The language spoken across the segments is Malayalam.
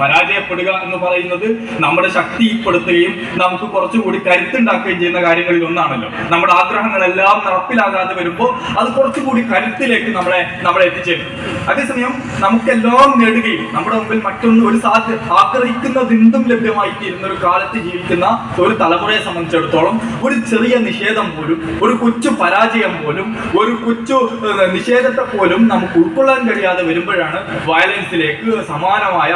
പരാജയപ്പെടുക എന്ന് പറയുന്നത് നമ്മുടെ ശക്തിപ്പെടുത്തുകയും നമുക്ക് കുറച്ചുകൂടി കരുത്തുണ്ടാക്കുകയും ചെയ്യുന്ന കാര്യങ്ങളിൽ ഒന്നാണല്ലോ. നമ്മുടെ ആഗ്രഹങ്ങളെല്ലാം നടപ്പിലാകാതെ വരുമ്പോൾ അത് കുറച്ചുകൂടി കരുത്തിലേക്ക് നമ്മളെ നമ്മളെ എത്തിച്ചേരും. അതേസമയം നമുക്കെല്ലാം നേടുകയും നമ്മുടെ മുമ്പിൽ മറ്റൊന്ന് ഒരു സാധ്യ ആഗ്രഹിക്കുന്നതെന്തും ലഭ്യമായി തീരുന്ന ഒരു കാലത്ത് ജീവിക്കുന്ന ഒരു തലമുറയെ സംബന്ധിച്ചിടത്തോളം ഒരു ചെറിയ നിഷേധം പോലും ഒരു കൊച്ചു പരാജയം പോലും ഒരു കൊച്ചു നിഷേധത്തെ പോലും നമുക്ക് ഉൾക്കൊള്ളാൻ കഴിയാതെ വരുമ്പോഴാണ് വയലൻസിലേക്ക് സമാനമായ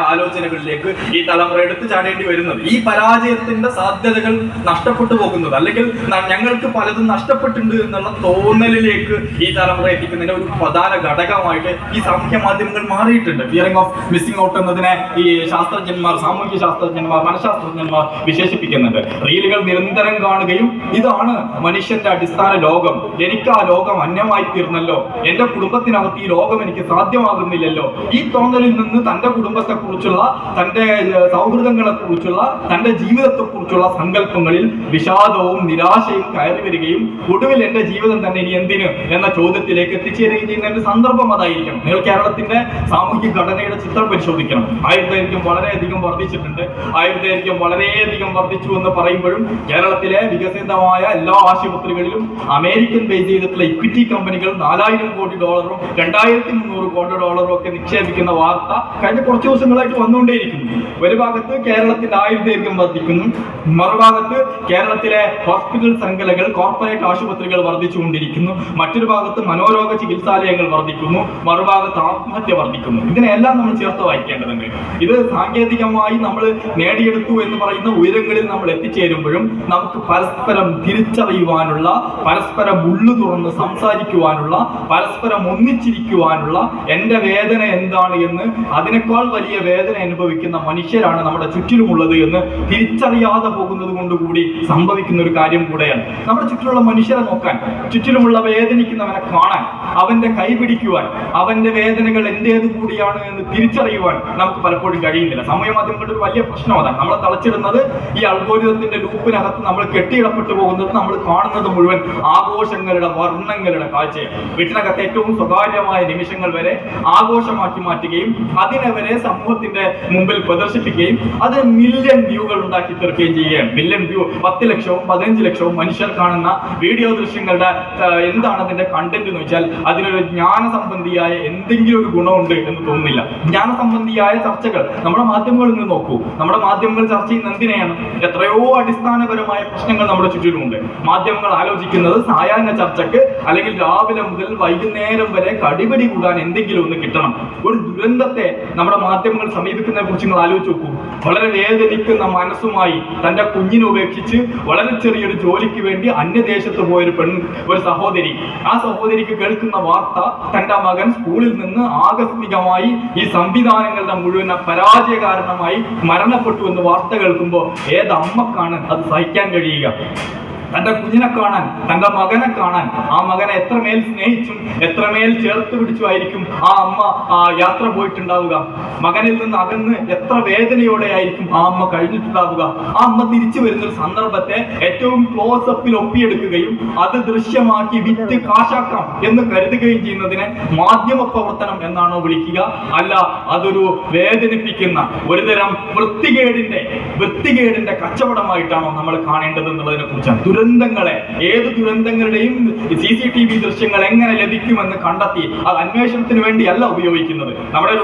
ആലോചനകളിലേക്ക് ഈ തലമുറ എടുത്തു ചാടേണ്ടി വരുന്നത്. ഈ പരാജയത്തിന്റെ സാധ്യതകൾ നഷ്ടപ്പെട്ടു പോകുന്നത്. അല്ലെങ്കിൽ ഞങ്ങൾക്ക് പലതും നഷ്ടപ്പെട്ടിട്ടുണ്ട് എന്നുള്ള തോന്നലിലേക്ക് ഈ തലമുറ എത്തിക്കുന്നതിന്റെ ഒരു പ്രധാന ഘടകമായിട്ട് ഈ സാമൂഹ്യ മാധ്യമങ്ങൾ മാറിയിട്ടുണ്ട്. ഫിയറിംഗ് ഓഫ് മിസ്സിംഗ് ഔട്ട് എന്നതിനെ ഈ ശാസ്ത്രജ്ഞന്മാർ സാമൂഹ്യ ശാസ്ത്രജ്ഞന്മാർ മനഃശാസ്ത്രജ്ഞന്മാർ വിശേഷിപ്പിക്കുന്നുണ്ട്. റീലുകൾ നിരന്തരം കാണുകയും ഇതാണ് മനുഷ്യന്റെ അടിസ്ഥാന ലോകം. എനിക്ക് ആ ലോകം അന്യമായി തീർന്നല്ലോ. എന്റെ കുടുംബത്തിനകത്ത് ഈ ലോകം എനിക്ക് സാധ്യമാകുന്നില്ലല്ലോ. ഈ തോന്നലിൽ നിന്ന് തന്റെ കുടുംബത്തെ കുറിച്ചുള്ള തന്റെ സൗഹൃദങ്ങളെ കുറിച്ചുള്ള തന്റെ ജീവിതത്തെ കുറിച്ചുള്ള സങ്കല്പങ്ങളിൽ വിഷാദവും നിരാശയും കയറി വരികയും ഒടുവിൽ എന്റെ ജീവിതം തന്നെ ഇനി എന്തിന് എന്ന ചോദ്യത്തിലേക്ക് എത്തിച്ചേരുകയും ചെയ്യുന്ന ഒരു സന്ദർഭം അതായിരിക്കണം നിങ്ങൾ കേരളത്തിന്റെ സാമൂഹിക ഘടനയുടെ ചിത്രം പരിശോധിക്കണം. ആയുർദൈർഘ്യം വളരെയധികം വർദ്ധിച്ചിട്ടുണ്ട്. ആയുർദൈർഘ്യം വളരെയധികം വർദ്ധിച്ചു എന്ന് പറയുമ്പോഴും കേരളത്തിലെ വികസിതമായ എല്ലാ ആശുപത്രികളിലും അമേരിക്കൻ ബേസ് ചെയ്തിട്ടുള്ള ഇക്വിറ്റി കമ്പനികൾ നാലായിരം കോടി ഡോളറും രണ്ടായിരത്തി മുന്നൂറ് കോടി ഡോളറും ഒക്കെ നിക്ഷേപിക്കുന്ന വാർത്ത കഴിഞ്ഞ കുറച്ച് ദിവസങ്ങളായിട്ട് വന്നുകൊണ്ടേയിരിക്കുന്നു ഒരു ഭാഗത്ത് കേരളത്തിന്റെ ആയുർദൈർഘ്യം വർദ്ധിക്കുന്നു മറുഭാഗത്ത് കേരളത്തിലെ ഹോസ്പിറ്റൽ ശൃംഖലകൾ കോർപ്പറേറ്റ് ആശുപത്രികൾ വർദ്ധിച്ചുകൊണ്ടിരിക്കുന്നു മറ്റൊരു ഭാഗത്ത് മനോരോഗ ചികിത്സാലയങ്ങൾ വർദ്ധിക്കുന്നു മറുഭാഗത്ത് ആത്മഹത്യ വർദ്ധിക്കുന്നു. ഇതിനെല്ലാം നമ്മൾ ചേർത്ത് വായിക്കേണ്ടതുണ്ട്. ഇത് സാങ്കേതികമായി നമ്മൾ നേടിയെടുത്തു എന്ന് പറയുന്ന ഉയരങ്ങളിൽ നമ്മൾ എത്തിച്ചേരുമ്പോഴും നമുക്ക് പരസ്പരം തിരിച്ചറിയുവാനുള്ള പരസ്പരം ഉള്ളു തുറന്ന് സംസാരിക്കുവാനുള്ള പരസ്പരം ഒന്നിച്ചിരിക്കുവാനുള്ള എന്റെ വേദന എന്താണ് എന്ന് അതിനേക്കാൾ വലിയ വേദന അനുഭവിക്കുന്ന മനുഷ്യരാണ് നമ്മുടെ ചുറ്റിലുമുള്ളത് എന്ന് തിരിച്ചറിയാതെ പോകുന്നത് കൊണ്ടുകൂടി സംഭവിക്കുന്ന ഒരു കാര്യം കൂടെയാണ്. നമ്മുടെ ചുറ്റിലുള്ള മനുഷ്യരെ നോക്കാൻ ചുറ്റിലുമുള്ള വേദനിക്കുന്നവനെ കാണാൻ അവന്റെ കൈ പിടിക്കുവാൻ അവന്റെ വേദനകൾ എന്റേത് കൂടിയാണ് എന്ന് തിരിച്ചറിയുവാൻ നമുക്ക് പലപ്പോഴും കഴിയുന്നില്ല. സമയ മാധ്യമങ്ങളുടെ ഒരു വലിയ പ്രശ്നം അതാണ്. നമ്മളെ തളച്ചിടുന്നത് ഈ അൽഗോരിതത്തിന്റെ ലൂപ്പിനകത്ത് നമ്മൾ കെട്ടിയിടപ്പെട്ടു പോകുന്നത് നമ്മൾ കാണുന്നത് മുഴുവൻ ആഘോഷങ്ങളുടെ വർണങ്ങളുടെ കാഴ്ചയാണ്. വീട്ടിനകത്ത് ഏറ്റവും സ്വകാര്യമായ നിമിഷങ്ങൾ വരെ ആഘോഷമാക്കി മാറ്റുകയും അതിനെ വരെ സമൂഹത്തിന്റെ മുമ്പിൽ പ്രദർശിപ്പിക്കുകയും അത് മില്യൺ വ്യൂകൾ ഉണ്ടാക്കി തീർക്കുകയും ചെയ്യുകയാണ്. മില്യൺ വ്യൂ പത്ത് ലക്ഷവും പതിനഞ്ച് ലക്ഷവും മനുഷ്യർ കാണുന്ന വീഡിയോ ദൃശ്യങ്ങളുടെ എന്താണ് അതിന്റെ കണ്ടന്റ് എന്ന് വെച്ചാൽ അതിനൊരു ജ്ഞാന സംബന്ധിയായ എന്തെങ്കിലും ഒരു ഗുണമുണ്ട് എന്ന് തോന്നുന്നില്ല. ജ്ഞാന സംബന്ധിയായ ചർച്ചകൾ നമ്മുടെ മാധ്യമങ്ങളിൽ നിന്ന് നോക്കൂ. നമ്മുടെ മാധ്യമങ്ങൾ ചർച്ച ചെയ്യുന്ന എന്തിനെയാണ്? എത്രയോ അടിസ്ഥാനപരമായ പ്രശ്നങ്ങൾ നമ്മുടെ ചുറ്റിലുമുണ്ട്. മാധ്യമങ്ങൾ ആലോചിക്കുന്നത് സായാഹ്ന ചർച്ചക്ക് അല്ലെങ്കിൽ രാവിലെ മുതൽ വൈകുന്നേരം വരെ കടിപിടി കൂടാൻ എന്തെങ്കിലും ഒന്ന് കിട്ടണം. ഒരു ദുരന്തത്തെ നമ്മുടെ മാധ്യമങ്ങൾ സമീപിക്കുന്നതിനെ കുറിച്ച് നിങ്ങൾ ആലോചിച്ച് നോക്കൂ വളരെ വേദനിക്കുന്ന മനസ്സുമായി തന്റെ കുഞ്ഞിനെ ഉപേക്ഷിച്ച് വളരെ ചെറിയൊരു ജോലിക്ക് വേണ്ടി അന്യദേശത്ത് പോയൊരു പെൺ ഒരു സഹോദരി. ആ സഹോദരിക്ക് കേൾക്കുന്ന വാർത്ത തന്റെ മകൻ സ്കൂളിൽ നിന്ന് ആകസ്മികമായി ഈ സംവിധാനങ്ങളുടെ മുഴുവൻ പരാജയ കാരണമായി മരണപ്പെട്ടു എന്ന് വാർത്ത കേൾക്കുമ്പോൾ ഏത് അമ്മക്കാണ് അത് സഹിക്കാൻ കഴിയുക? തന്റെ കുഞ്ഞിനെ കാണാൻ തന്റെ മകനെ കാണാൻ ആ മകനെ എത്രമേൽ സ്നേഹിച്ചും എത്രമേൽ ചേർത്ത് പിടിച്ചുമായിരിക്കും ആ അമ്മ ആ യാത്ര പോയിട്ടുണ്ടാവുക. മകനിൽ നിന്ന് അകന്ന് എത്ര വേദനയോടെ ആയിരിക്കും ആ അമ്മ കഴിഞ്ഞിട്ടുണ്ടാവുക. ആ അമ്മ തിരിച്ചു വരുന്ന സന്ദർഭത്തെ ഏറ്റവും ക്ലോസ് അപ്പിൽ ഒപ്പിയെടുക്കുകയും അത് ദൃശ്യമാക്കി വിറ്റ് കാശാക്കാം എന്ന് കരുതുകയും ചെയ്യുന്നതിനെ മാധ്യമ പ്രവർത്തനം എന്നാണോ വിളിക്കുക. അല്ല അതൊരു വേദനിപ്പിക്കുന്ന ഒരുതരം വൃത്തികേടിന്റെ വൃത്തികേടിന്റെ കച്ചവടമായിട്ടാണോ നമ്മൾ കാണേണ്ടത് എന്നുള്ളതിനെ കുറിച്ചാണ് ദുരന്തങ്ങളെ ഏത് ദുരന്തങ്ങളുടെയും സി സി ടി വി ദൃശ്യങ്ങൾ എങ്ങനെ ലഭിക്കുമെന്ന് കണ്ടെത്തി അത് അന്വേഷണത്തിന് വേണ്ടിയല്ല ഉപയോഗിക്കുന്നത്. നമ്മുടെ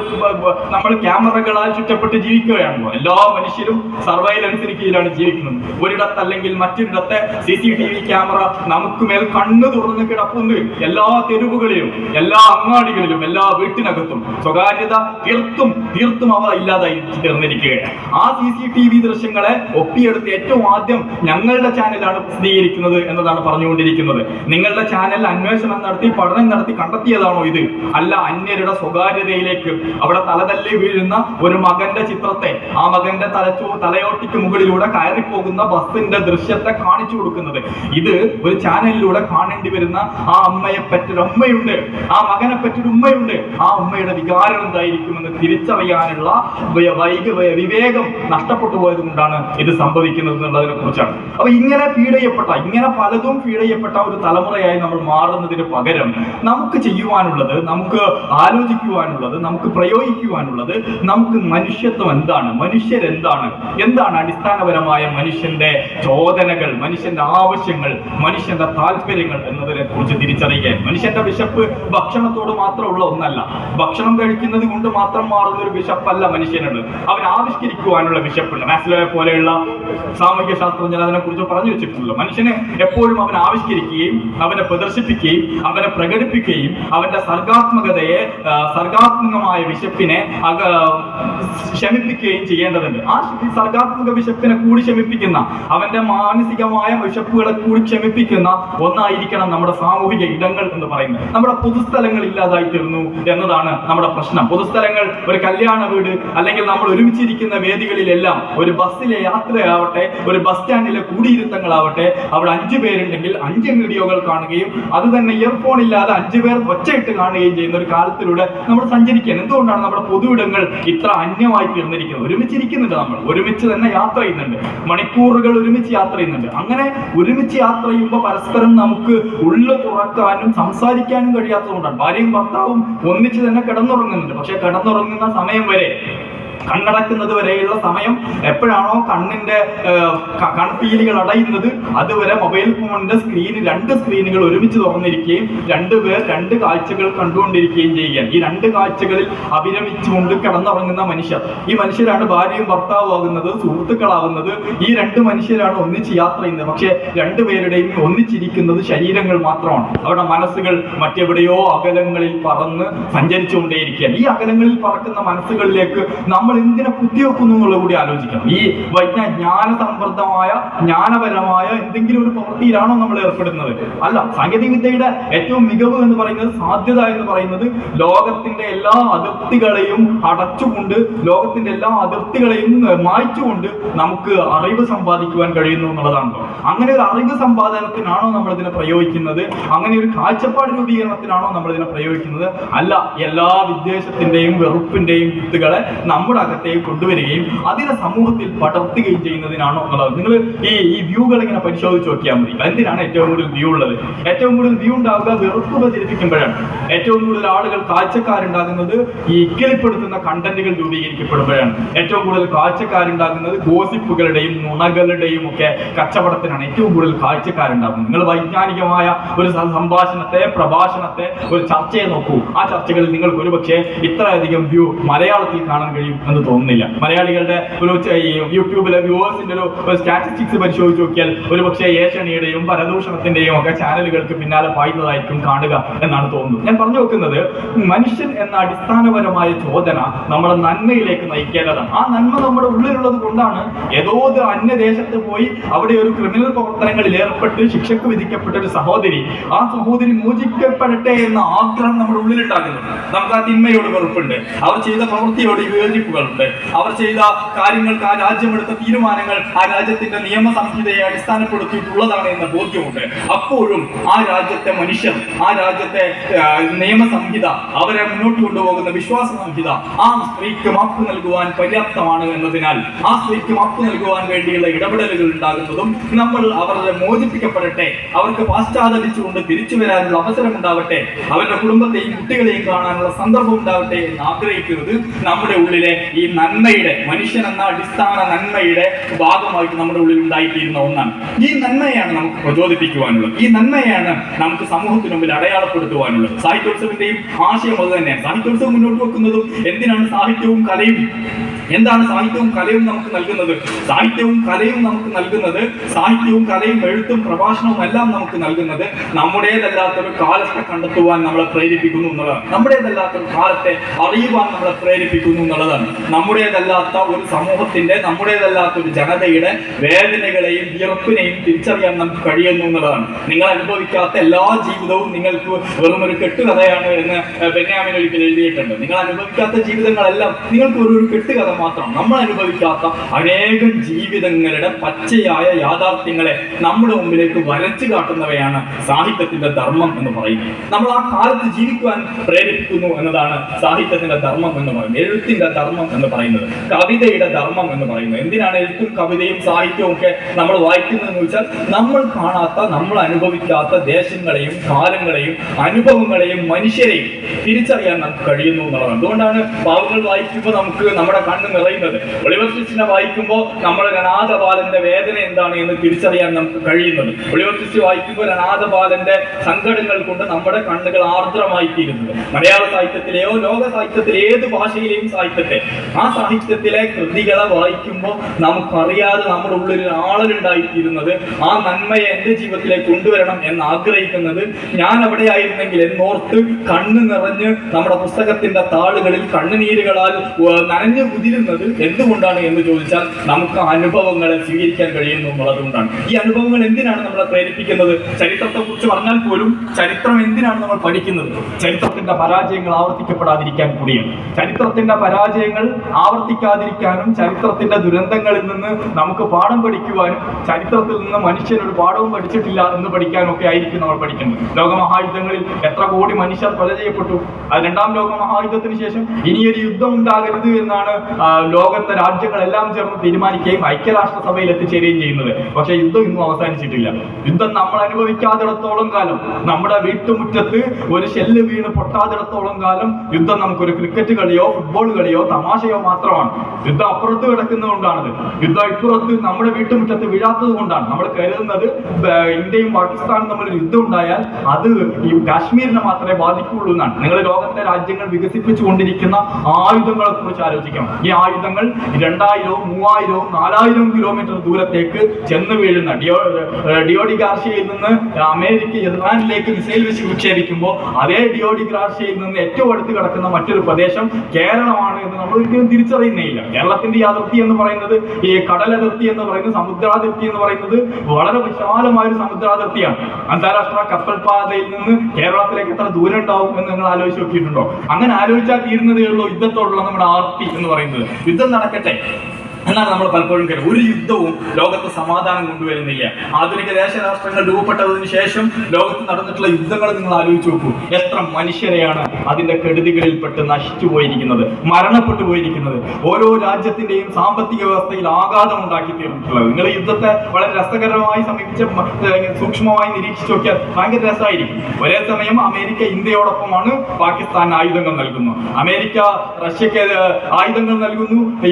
നമ്മൾ ക്യാമറകളാൽ ചുറ്റപ്പെട്ട് ജീവിക്കുകയാണല്ലോ എല്ലാ മനുഷ്യരും സർവൈലൻസിന് കീഴിലാണ് ജീവിക്കുന്നത്. ഒരിടത്തല്ലെങ്കിൽ മറ്റൊരിടത്തെ C C T V camera നമുക്ക് മേൽ കണ്ണു തുറന്ന് കിടപ്പുണ്ട്. എല്ലാ തെരുവുകളിലും എല്ലാ അങ്ങാടികളിലും എല്ലാ വീട്ടിനകത്തും. സ്വകാര്യത തീർത്തും തീർത്തും അവ ഇല്ലാതായി തീർന്നിരിക്കുകയാണ്. ആ സി സി ടി വി ദൃശ്യങ്ങളെ ഒപ്പിയെടുത്ത് ഏറ്റവും ആദ്യം ഞങ്ങളുടെ ചാനലാണ് പ്രസിദ്ധീകരിക്കുന്നത് എന്നതാണ് പറഞ്ഞുകൊണ്ടിരിക്കുന്നത്. നിങ്ങളുടെ ചാനൽ അന്വേഷണം നടത്തി പഠനം നടത്തി കണ്ടെത്തിയതാണോ ഇത്? അല്ല അന്യരുടെ സ്വകാര്യതയിലേക്ക് അവിടെ തലതല്ലി വീഴുന്ന ഒരു മകന്റെ ചിത്രത്തെ ആ മകന്റെ തലച്ചോ തലയോട്ടിക്ക് മുകളിലൂടെ കയറിപ്പോകുന്ന ബസ്സിന്റെ ദൃശ്യത്തെ കാണിച്ചു കൊടുക്കുന്നത്. ഇത് ഒരു ചാനലിലൂടെ കാണേണ്ടി വരുന്ന ആ അമ്മയെ പറ്റൊരു അമ്മയുണ്ട്. ആ മകനെ പറ്റൊരു ഉമ്മയുണ്ട്. ആ ഉമ്മയുടെ വികാരം എന്തായിരിക്കുമെന്ന് തിരിച്ചറിയാനുള്ള വൈക വിവേകം നഷ്ടപ്പെട്ടു പോയത് കൊണ്ടാണ് ഇത് സംഭവിക്കുന്നത് എന്നുള്ളതിനെ കുറിച്ചാണ്. അപ്പൊ ഇങ്ങനെ ചെയ്യപ്പെടുന്ന ചെയ്യപ്പെട്ട ഇങ്ങനെ പലതും ഫീഡ് ചെയ്യപ്പെട്ട ഒരു തലമുറയായി നമ്മൾ മാറുന്നതിന് പകരം നമുക്ക് ചെയ്യുവാനുള്ളത് നമുക്ക് ആലോചിക്കുവാനുള്ളത് നമുക്ക് പ്രയോഗിക്കുവാനുള്ളത് നമുക്ക് മനുഷ്യത്വം എന്താണ് മനുഷ്യരെന്താണ് എന്താണ് അടിസ്ഥാനപരമായ മനുഷ്യന്റെ ചോദനകൾ മനുഷ്യന്റെ ആവശ്യങ്ങൾ മനുഷ്യന്റെ താല്പര്യങ്ങൾ എന്നതിനെ കുറിച്ച് തിരിച്ചറിയുക. മനുഷ്യന്റെ വിശപ്പ് ഭക്ഷണത്തോട് മാത്രമുള്ള ഒന്നല്ല. ഭക്ഷണം കഴിക്കുന്നത് കൊണ്ട് മാത്രം മാറുന്ന ഒരു വിശപ്പല്ല മനുഷ്യനുണ്ട് അവൻ ആവിഷ്കരിക്കുവാനുള്ള വിശപ്പുണ്ട്. മാസ്ലോയെ പോലെയുള്ള സാമൂഹ്യ ശാസ്ത്രജ്ഞർ അതിനെ കുറിച്ച് പറഞ്ഞു വെച്ചിട്ടുണ്ടല്ലോ. മനുഷ്യനെ എപ്പോഴും അവൻ ആവിഷ്കരിക്കുകയും അവനെ പ്രദർശിപ്പിക്കുകയും അവനെ പ്രകടിപ്പിക്കുകയും അവന്റെ സർഗാത്മകതയെ സർഗാത്മകമായ വിശപ്പിനെ അക ശമിപ്പിക്കുകയും ചെയ്യേണ്ടതുണ്ട്. ആ സർഗാത്മക വിശപ്പിനെ കൂടി ശമിപ്പിക്കുന്ന അവന്റെ മാനസികമായ വിശപ്പുകളെ കൂടി ക്ഷമിപ്പിക്കുന്ന ഒന്നായിരിക്കണം നമ്മുടെ സാമൂഹിക ഇടങ്ങൾ എന്ന് പറയുന്നത്. നമ്മുടെ പൊതുസ്ഥലങ്ങൾ ഇല്ലാതായി തീർന്നു എന്നതാണ് നമ്മുടെ പ്രശ്നം. പൊതുസ്ഥലങ്ങൾ ഒരു കല്യാണ വീട് അല്ലെങ്കിൽ നമ്മൾ ഒരുമിച്ചിരിക്കുന്ന വേദികളിലെല്ലാം ഒരു ബസ്സിലെ യാത്രയാവട്ടെ ഒരു ബസ് സ്റ്റാൻഡിലെ കൂടിയിരുത്തങ്ങളാവട്ടെ അവിടെ അഞ്ചു പേരുണ്ടെങ്കിൽ അഞ്ച് വീഡിയോകൾ കാണുകയും അത് തന്നെ ഇയർഫോൺ ഇല്ലാതെ അഞ്ച് പേർ ഒച്ചയിട്ട് കാണുകയും ചെയ്യുന്ന ഒരു കാലത്തിലൂടെ നമ്മൾ സഞ്ചരിക്കാൻ. എന്തുകൊണ്ടാണ് നമ്മുടെ പൊതുവിടങ്ങൾ ഇത്ര അന്യമായി തീർന്നിരിക്കുന്നത്? ഒരുമിച്ചിരിക്കുന്നുണ്ട് നമ്മൾ. ഒരുമിച്ച് തന്നെ യാത്ര ചെയ്യുന്നുണ്ട്. മണിക്കൂറുകൾ ഒരുമിച്ച് യാത്ര ചെയ്യുന്നുണ്ട്. അങ്ങനെ ഒരുമിച്ച് യാത്ര ചെയ്യുമ്പോൾ പരസ്പരം നമുക്ക് ഉള്ളു തുറക്കാനും സംസാരിക്കാനും കഴിയാത്തതുകൊണ്ടാണ്. ഭാര്യയും ഭർത്താവും ഒന്നിച്ച് തന്നെ കിടന്നുറങ്ങുന്നുണ്ട്. പക്ഷെ കിടന്നുറങ്ങുന്ന സമയം വരെ കണ്ണടക്കുന്നത് വരെയുള്ള സമയം എപ്പോഴാണോ കണ്ണിന്റെ കൺപീലികൾ അടയുന്നത് അതുവരെ മൊബൈൽ ഫോണിന്റെ സ്ക്രീൻ രണ്ട് സ്ക്രീനുകൾ ഒരുമിച്ച് തുറന്നിരിക്കുകയും രണ്ടുപേർ രണ്ട് കാഴ്ചകൾ കണ്ടുകൊണ്ടിരിക്കുകയും ചെയ്യുകയാണ്. ഈ രണ്ട് കാഴ്ചകളിൽ അഭിരമിച്ചുകൊണ്ട് കിടന്നുറങ്ങുന്ന മനുഷ്യർ. ഈ മനുഷ്യരാണ് ഭാര്യയും ഭർത്താവും ആകുന്നത് സുഹൃത്തുക്കളാകുന്നത്. ഈ രണ്ട് മനുഷ്യരാണ് ഒന്നിച്ച് യാത്ര ചെയ്യുന്നത്. പക്ഷേ രണ്ടുപേരുടെയും ഒന്നിച്ചിരിക്കുന്നത് ശരീരങ്ങൾ മാത്രമാണ്. അവരുടെ മനസ്സുകൾ മറ്റെവിടെയോ അകലങ്ങളിൽ പറന്ന് സഞ്ചരിച്ചുകൊണ്ടേയിരിക്കുകയാണ്. ഈ അകലങ്ങളിൽ പറക്കുന്ന മനസ്സുകളിലേക്ക് നമ്മൾ എന്തിനെ കുത്തിവെക്കുന്നു എന്നുള്ളത് കൂടി ആലോചിക്കണം. ഈ വൈജ്ഞാന ജ്ഞാന സമ്പ്രദമായ ജ്ഞാനപരമായ എന്തെങ്കിലും ഒരു പ്രവൃത്തിയിലാണോ നമ്മൾ ഏർപ്പെടുന്നത്? അല്ല സാങ്കേതിക വിദ്യയുടെ ഏറ്റവും മികവ് എന്ന് പറയുന്നത് സാധ്യത എന്ന് പറയുന്നത് ലോകത്തിന്റെ എല്ലാ അതിർത്തികളെയും അടച്ചുകൊണ്ട് ലോകത്തിന്റെ എല്ലാ അതിർത്തികളെയും മായ്ച്ചുകൊണ്ട് നമുക്ക് അറിവ് സമ്പാദിക്കുവാൻ കഴിയുന്നു എന്നുള്ളതാണല്ലോ അങ്ങനെ ഒരു അറിവ് സമ്പാദനത്തിനാണോ നമ്മൾ ഇതിനെ പ്രയോഗിക്കുന്നത്? അങ്ങനെ ഒരു കാഴ്ചപ്പാട് രൂപീകരണത്തിനാണോ നമ്മൾ ഇതിനെ പ്രയോഗിക്കുന്നത്? അല്ല എല്ലാ വിദ്വേഷത്തിന്റെയും വെറുപ്പിന്റെയും വിത്തുകളെ നമ്മുടെ അകത്തേക്ക് കൊണ്ടുവരികയും അതിനെ സമൂഹത്തിൽ പടർത്തുകയും ചെയ്യുന്നതിനാണോ എന്നുള്ളത്. നിങ്ങൾ ഈ ഈ വ്യൂകൾ ഇങ്ങനെ പരിശോധിച്ച് നോക്കിയാൽ മതി. എന്തിനാണ് ഏറ്റവും കൂടുതൽ വ്യൂ ഉള്ളത്? ഏറ്റവും കൂടുതൽ വ്യൂ ഉണ്ടാവുക വെറുപ്പ് പ്രചരിപ്പിക്കുമ്പോഴാണ്. ഏറ്റവും കൂടുതൽ ആളുകൾ കാഴ്ചക്കാരുണ്ടാകുന്നത് ഈ ഇക്കലിപ്പെടുത്തുന്ന കണ്ടന്റുകൾ രൂപീകരിക്കപ്പെടുമ്പോഴാണ്. ഏറ്റവും കൂടുതൽ കാഴ്ചക്കാരുണ്ടാകുന്നത് ഗോസിപ്പുകളുടെയും നുണകളുടെയും ഒക്കെ കച്ചവടത്തിനാണ് ഏറ്റവും കൂടുതൽ കാഴ്ചക്കാരുണ്ടാകുന്നത്. നിങ്ങൾ വൈജ്ഞാനികമായ ഒരു സംഭാഷണത്തെ പ്രഭാഷണത്തെ ഒരു ചർച്ചയെ നോക്കൂ. ആ ചർച്ചകളിൽ നിങ്ങൾക്ക് ഒരുപക്ഷെ ഇത്രയധികം വ്യൂ മലയാളത്തിൽ കാണാൻ കഴിയും. എന്ന് തോന്നുന്നില്ല. മലയാളികളുടെ ഒരു യൂട്യൂബിലെ വ്യൂവേഴ്സിന്റെ ഒരു സ്റ്റാറ്റിസ്റ്റിക്സ് പരിശോധിച്ച് നോക്കിയാൽ ഒരു പക്ഷേ ഏഷണിയുടെയും പരദൂഷണത്തിന്റെയും ഒക്കെ ചാനലുകൾക്ക് പിന്നാലെ പായുന്നതായിരിക്കും കാണുക എന്നാണ് തോന്നുന്നത്. ഞാൻ പറഞ്ഞു വെക്കുന്നത് മനുഷ്യൻ എന്ന അടിസ്ഥാനപരമായ ചോദന നമ്മളെ നന്മയിലേക്ക് നയിക്കേണ്ടതാണ്. ആ നന്മ നമ്മുടെ ഉള്ളിലുള്ളത് കൊണ്ടാണ് ഏതോ ഒരു അന്യദേശത്ത് പോയി അവിടെ ഒരു ക്രിമിനൽ പ്രവർത്തനങ്ങളിൽ ഏർപ്പെട്ട് ശിക്ഷക്ക് വിധിക്കപ്പെട്ട ഒരു സഹോദരി. ആ സഹോദരി മോചിക്കപ്പെടട്ടെ എന്ന ആഗ്രഹം നമ്മുടെ ഉള്ളിലുണ്ടാകുന്നു. നമുക്ക് ആ തിന്മയോട് വെറുപ്പുണ്ട്. അവർ ചെയ്ത പ്രവൃത്തിയോട് വിയോജിപ്പുകളുണ്ട് അവർ ചെയ്ത കാര്യങ്ങൾക്ക് ആ രാജ്യമെടുത്ത തീരുമാനങ്ങൾ ആ രാജ്യത്തിന്റെ നിയമ സംഹിതയെ അടിസ്ഥാനപ്പെടുത്തിയിട്ടുള്ളതാണ് എന്ന ബോധ്യമുണ്ട്. അപ്പോഴും ആ രാജ്യത്തെ മനുഷ്യർ ആ രാജ്യത്തെ നിയമ സംഹിത അവരെ മുന്നോട്ട് കൊണ്ടുപോകുന്ന വിശ്വാസ സംഹിത ആ സ്ത്രീക്ക് മാപ്പ് നൽകുവാൻ പര്യാപ്തമാണ് എന്നതിനാൽ ആ സ്ത്രീക്ക് മാപ്പ് നൽകുവാൻ വേണ്ടിയുള്ള ഇടപെടലുകൾ ഉണ്ടാകുന്നതും നമ്മൾ അവരെ മോചിപ്പിക്കപ്പെടട്ടെ അവർക്ക് പാശ്ചാത്തലിച്ചുകൊണ്ട് തിരിച്ചു വരാനുള്ള അവസരം ഉണ്ടാവട്ടെ അവരുടെ കുടുംബത്തെയും കുട്ടികളെയും കാണാനുള്ള സന്ദർഭം ഉണ്ടാവട്ടെ എന്ന് ആഗ്രഹിക്കുന്നത് നമ്മുടെ ഉള്ളിലെ ഈ നന്മയുടെ മനുഷ്യൻ എന്ന അടിസ്ഥാന നന്മയുടെ ഭാഗമായിട്ട് നമ്മുടെ ഉള്ളിൽ ഉണ്ടായിത്തീരുന്ന ഒന്നാണ്. ഈ നന്മയാണ് നമുക്ക് പ്രചോദിപ്പിക്കുവാനുള്ളത്. ഈ നന്മയാണ് നമുക്ക് സമൂഹത്തിന് മുമ്പിൽ അടയാളപ്പെടുത്തുവാനുള്ളത്. സാഹിത്യോത്സവത്തിന്റെയും ആശയം അത് തന്നെയാണ്. സാഹിത്യോത്സവം മുന്നോട്ട് വെക്കുന്നതും എന്തിനാണ് സാഹിത്യവും കലയും? എന്താണ് സാഹിത്യവും കലയും നമുക്ക് നൽകുന്നത്? സാഹിത്യവും കലയും നമുക്ക് നൽകുന്നത് സാഹിത്യവും കലയും എഴുത്തും പ്രഭാഷണവും എല്ലാം നമുക്ക് നൽകുന്നത് നമ്മുടേതല്ലാത്തൊരു കാലത്തെ കണ്ടെത്തുവാൻ നമ്മളെ പ്രേരിപ്പിക്കുന്നു എന്നുള്ളതാണ്. നമ്മുടേതല്ലാത്തൊരു കാലത്തെ അറിയുവാൻ നമ്മളെ പ്രേരിപ്പിക്കുന്നു എന്നുള്ളതാണ്. നമ്മുടേതല്ലാത്ത ഒരു സമൂഹത്തിന്റെ നമ്മുടേതല്ലാത്ത ഒരു ജനതയുടെ വേദനകളെയും വിയർപ്പിനെയും തിരിച്ചറിയാൻ നമുക്ക് കഴിയുന്നു എന്നുള്ളതാണ്. നിങ്ങൾ അനുഭവിക്കാത്ത എല്ലാ ജീവിതവും നിങ്ങൾക്ക് വെറും ഒരു കെട്ടുകഥയാണ് എന്ന് ബെന്യാമിൻ ഒരിക്കൽ എഴുതിയിട്ടുണ്ട്. നിങ്ങൾ അനുഭവിക്കാത്ത ജീവിതങ്ങളെല്ലാം നിങ്ങൾക്ക് ഒരു ഒരു കെട്ടുകഥ മാത്രം നമ്മൾ അനുഭവിക്കാത്ത അനേകം ജീവിതങ്ങളുടെ പച്ചയായ യാഥാർത്ഥ്യങ്ങളെ നമ്മുടെ മുമ്പിലേക്ക് വരച്ചു കാട്ടുന്നവയാണ് സാഹിത്യത്തിന്റെ ധർമ്മം എന്ന് പറയുന്നത്. നമ്മൾ ആ കാലത്ത് ജീവിക്കുവാൻ പ്രേരിപ്പിക്കുന്നു എന്നതാണ് സാഹിത്യത്തിന്റെ ധർമ്മം എന്ന് പറയുന്നത്. എഴുത്തിന്റെ ധർമ്മം ധർമ്മം എന്ന് പറയുന്നത്. കവിതയുടെ ധർമ്മം എന്ന് പറയുന്നത്. എന്തിനാണ് എഴുത്തും കവിതയും സാഹിത്യവും ഒക്കെ നമ്മൾ വായിക്കുന്നതെന്ന് വെച്ചാൽ നമ്മൾ കാണാത്ത നമ്മൾ അനുഭവിക്കാത്ത ദേശങ്ങളെയും കാലങ്ങളെയും അനുഭവങ്ങളെയും മനുഷ്യരെയും തിരിച്ചറിയാൻ നമുക്ക് കഴിയുന്നു എന്നുള്ളതാണ്. അതുകൊണ്ടാണ് പാവങ്ങൾ വായിക്കുമ്പോൾ നമുക്ക് നമ്മുടെ കണ്ണ് നിറയുന്നത്. ഒളിവർ വായിക്കുമ്പോൾ നമ്മൾ അനാഥബാലന്റെ വേദന എന്താണ് എന്ന് തിരിച്ചറിയാൻ നമുക്ക് കഴിയുന്നത്. ഒളിവർ വായിക്കുമ്പോൾ അനാഥബാലന്റെ സങ്കടങ്ങൾ കൊണ്ട് നമ്മുടെ കണ്ണുകൾ ആർദ്രമായി തീരുന്നത് മലയാള സാഹിത്യത്തിലെയോ ലോക സാഹിത്യത്തിലെ ഏത് ഭാഷയിലെയും സാഹിത്യത്തെ ആ സാഹിത്യത്തിലെ കൃതികളെ വായിക്കുമ്പോൾ നമുക്കറിയാതെ നമ്മുടെ ഉള്ളിൽ ആളലുണ്ടായിത്തീരുന്നത് ആ നന്മയെ എന്റെ ജീവിതത്തിലേക്ക് കൊണ്ടുവരണം എന്ന് ആഗ്രഹിക്കുന്നത് ഞാൻ അവിടെ ആയിരുന്നെങ്കിൽ എന്നോർത്ത് കണ്ണ് നിറഞ്ഞ് നമ്മുടെ പുസ്തകത്തിന്റെ താളുകളിൽ കണ്ണുനീരുകളാൽ നനഞ്ഞു കുതിരുന്നത് എന്തുകൊണ്ടാണ് എന്ന് ചോദിച്ചാൽ നമുക്ക് അനുഭവങ്ങളെ സ്വീകരിക്കാൻ കഴിയുന്നു എന്നുള്ളതുകൊണ്ടാണ്. ഈ അനുഭവങ്ങൾ എന്തിനാണ് നമ്മളെ പ്രേരിപ്പിക്കുന്നത്? ചരിത്രത്തെ കുറിച്ച് പറഞ്ഞാൽ പോലും ചരിത്രം എന്തിനാണ് നമ്മൾ പഠിക്കുന്നത്? ചരിത്രത്തിന്റെ പരാജയങ്ങൾ ആവർത്തിക്കപ്പെടാതിരിക്കാൻ കൂടിയാണ്. ചരിത്രത്തിന്റെ പരാജയങ്ങൾ ആവർത്തിക്കാതിരിക്കാനും ചരിത്രത്തിന്റെ ദുരന്തങ്ങളിൽ നിന്ന് നമുക്ക് പാഠം പഠിക്കുവാനും ചരിത്രത്തിൽ നിന്ന് മനുഷ്യൻ ഒരു പാഠവും പഠിച്ചിട്ടില്ല എന്ന് പഠിക്കാനും ഒക്കെ ആയിരിക്കും നമ്മൾ പഠിക്കുന്നത് ലോകമഹായുദ്ധങ്ങളിൽ എത്ര കോടി മനുഷ്യർ കൊല ചെയ്യപ്പെട്ടു രണ്ടാം ലോക മഹായുദ്ധത്തിന് ശേഷം ഇനിയൊരു യുദ്ധം ഉണ്ടാകരുത് എന്നാണ് ലോകത്തെ രാജ്യങ്ങളെല്ലാം ചേർന്ന് തീരുമാനിക്കുകയും ഐക്യരാഷ്ട്ര സഭയിൽ എത്തിച്ചേരുകയും ചെയ്യുന്നത്. പക്ഷേ യുദ്ധം ഇന്നും അവസാനിച്ചിട്ടില്ല. യുദ്ധം നമ്മൾ അനുഭവിക്കാത്തിടത്തോളം കാലം നമ്മുടെ വീട്ടുമുറ്റത്ത് ഒരു ഷെല്ല് വീണ് പൊട്ടാത്തിടത്തോളം കാലം യുദ്ധം നമുക്കൊരു ക്രിക്കറ്റ് കളിയോ ഫുട്ബോൾ കളിയോ തമാശയോ മാത്രമാണ്. യുദ്ധം അപ്പുറത്ത് കിടക്കുന്നതുകൊണ്ടാണത്. യുദ്ധം ഇപ്പുറത്ത് നമ്മുടെ വീട്ടുമുറ്റത്ത് വീഴാത്തത് കൊണ്ടാണ് നമ്മൾ കരുതുന്നത് ഇന്ത്യയും പാകിസ്ഥാനും തമ്മിൽ യുദ്ധം ഉണ്ടായാൽ അത് ഈ കാശ്മീരിനെ മാത്രമേ ബാധിക്കുകയുള്ളൂ എന്നാണ്. നിങ്ങൾ ലോകത്തെ രാജ്യങ്ങൾ വികസിപ്പിച്ചുകൊണ്ടിരിക്കുന്ന ആയുധങ്ങളെ കുറിച്ച് ആലോചിക്കണം. ഈ ആയുധങ്ങൾ രണ്ടായിരവും മൂവായിരവും നാലായിരവും കിലോമീറ്റർ ദൂരത്തേക്ക് ചെന്ന് വീഴുന്ന ഡിയോ ഡിയോഡി ഗാർഷ്യയിൽ നിന്ന് അമേരിക്ക ഇറാനിലേക്ക് മിസൈൽ വെച്ച് വിക്ഷേപിക്കുമ്പോൾ അതേ ഡിയോഡി ഗാർഷ്യയിൽ നിന്ന് ഏറ്റവും അടുത്ത് കിടക്കുന്ന മറ്റൊരു പ്രദേശം കേരളമാണ് എന്ന് നമ്മൾ ഒരിക്കലും തിരിച്ചറിയുന്നേയില്ല. കേരളത്തിന്റെ ഈ അതിർത്തി എന്ന് പറയുന്നത് ഈ കടലതിർത്തി എന്ന് പറയുന്നത് സമുദ്രാതിർത്തി എന്ന് പറയുന്നത് വളരെ വിശാലമായ ഒരു സമുദ്രാതിർത്തിയാണ്. അന്താരാഷ്ട്ര കപ്പൽ പാതയിൽ നിന്ന് കേരളത്തിലേക്ക് എത്ര ദൂരം ഉണ്ടാവും എന്ന് നിങ്ങൾ ആലോചിച്ച് നോക്കിയിട്ടുണ്ടോ? അങ്ങനെ ആലോചിച്ചാൽ തീരുന്നതേ ഉള്ളൂ യുദ്ധത്തോടുള്ള നമ്മുടെ ആർത്തി എന്ന് പറയുന്നത്. യുദ്ധം നടക്കട്ടെ. എന്നാണ് നമ്മൾ പലപ്പോഴും കരുതുന്നത് ഒരു യുദ്ധവും ലോകത്ത് സമാധാനം കൊണ്ടുവരുന്നില്ല. ആധുനിക ദേശരാഷ്ട്രങ്ങൾ രൂപപ്പെട്ടതിന് ശേഷം ലോകത്ത് നടന്നിട്ടുള്ള യുദ്ധങ്ങൾ നിങ്ങൾ ആലോചിച്ച് നോക്കൂ. എത്ര മനുഷ്യരെയാണ് അതിന്റെ കെടുതികളിൽപ്പെട്ട് നശിച്ചു പോയിരിക്കുന്നത് മരണപ്പെട്ടു പോയിരിക്കുന്നത്. ഓരോ രാജ്യത്തിന്റെയും സാമ്പത്തിക വ്യവസ്ഥയിൽ ആഘാതം ഉണ്ടാക്കി തീർന്നിട്ടുള്ളത്. നിങ്ങൾ യുദ്ധത്തെ വളരെ രസകരമായി സമീപിച്ച് സൂക്ഷ്മമായി നിരീക്ഷിച്ചു നോക്കിയാൽ ഭയങ്കര രസമായിരിക്കും. ഒരേ സമയം അമേരിക്ക ഇന്ത്യയോടൊപ്പമാണ് പാകിസ്ഥാൻ ആയുധങ്ങൾ നൽകുന്നു അമേരിക്ക റഷ്യക്ക് ആയുധങ്ങൾ നൽകുന്നു. ഈ